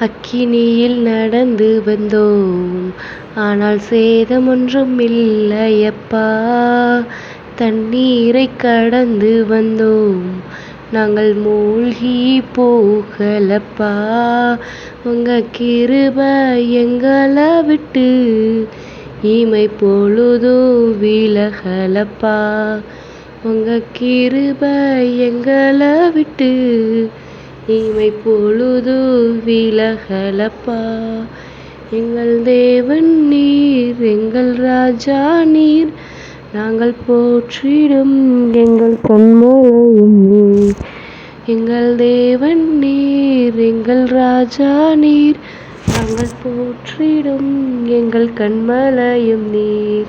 அக்கினியில் நடந்து வந்தோம். ஆனால் சேதம் ஒன்றும் இல்லையப்பா. தண்ணீரை கடந்து வந்தோம். நாங்கள் மூழ்கி போகலப்பா. உங்க கிருப எங்களை விட்டு இமை பொழுதும் விலகலப்பா. உங்க கிருப எங்களை விட்டு இமைப்பொழுதும் விலகலப்பா. எங்கள் தேவன் நீர் எங்கள் ராஜா நீர். நாங்கள் போற்றிடும் எங்கள் பொன்மலையும் நீர். எங்கள் தேவன் நீர் எங்கள் ராஜா நீர். நாங்கள் போற்றிடும் எங்கள் கண்மலையும் நீர்.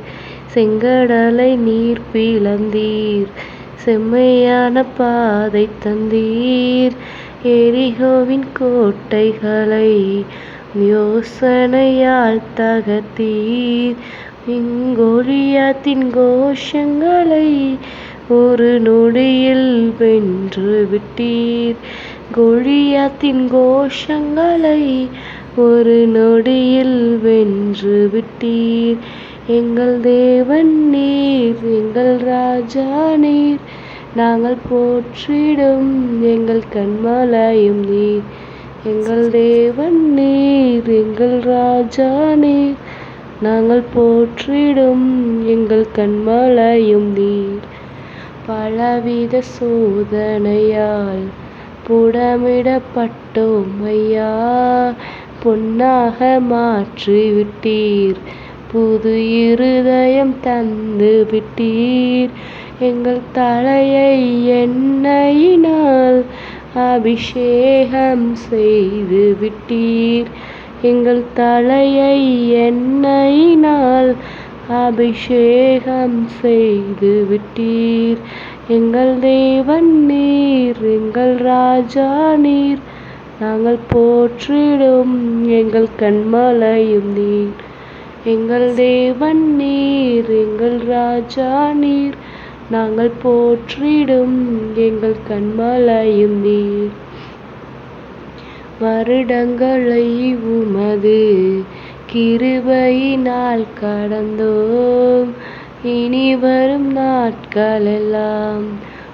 செங்கடலை நீர் பிளந்தீர். செம்மையான பாதை தந்தீர். எரிகோவின் கோட்டைகளை யோசனையால் தகத்தீர் கோலியாத்தின் கோஷங்களை ஒரு நொடியில் வென்று விட்டீர். கோலியாத்தின் கோஷங்களை ஒரு நொடியில் வென்று விட்டீர். எங்கள் தேவன் நீர் எங்கள் ராஜா நீர் நாங்கள் போற்றிடும் எங்கள் கண்மலையும் நீர். எங்கள் தேவன் நீர் எங்கள் ராஜா நீர். நாங்கள் போற்றிடும் எங்கள் கண்மலையும் நீர். பலவித சோதனையால் புடமிடப்பட்டோம் ஐயா. பொன்னாக மாற்றி விட்டீர். புது இருதயம் தந்து விட்டீர். எங்கள் தலையை எண்ணெயினால் அபிஷேகம் செய்து விட்டீர். எங்கள் தலையை எண்ணெயினால் அபிஷேகம் செய்து விட்டீர். எங்கள் தேவன் நீர் எங்கள் ராஜா நீர் நாங்கள் போற்றிடும் எங்கள் கண்மலையும் நீர். எங்கள் தேவன் நீர் எங்கள் ராஜா நீர் நாங்கள் போற்றிடும் எங்கள் கண்மலையும் நீர். வருடங்களை உமது கிருபையினால் கடந்தோம். இனி வரும் நாட்களெல்லாம்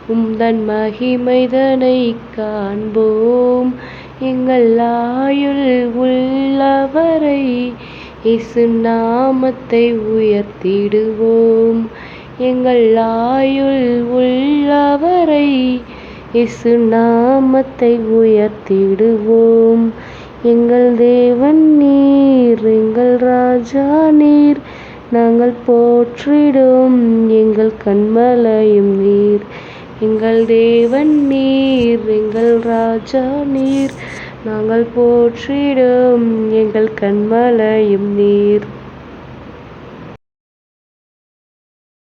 உம்தன் மகிமைதனை காண்போம். எங்கள் ஆயுள் உள்ளவரை இசு நாமத்தை உயர்த்திடுவோம். எங்கள் ஆயுள் உள்ளவரை இசு நாமத்தை உயர்த்திடுவோம். எங்கள் தேவன் நீர் எங்கள் ராஜா நீர் நாங்கள் போற்றிடும் எங்கள் கண்மலையும் நீர். எங்கள் தேவன் நீர் எங்கள் ராஜா நீர் நாங்கள் போற்றிடும் எங்கள் கண்மலையும் நீர்.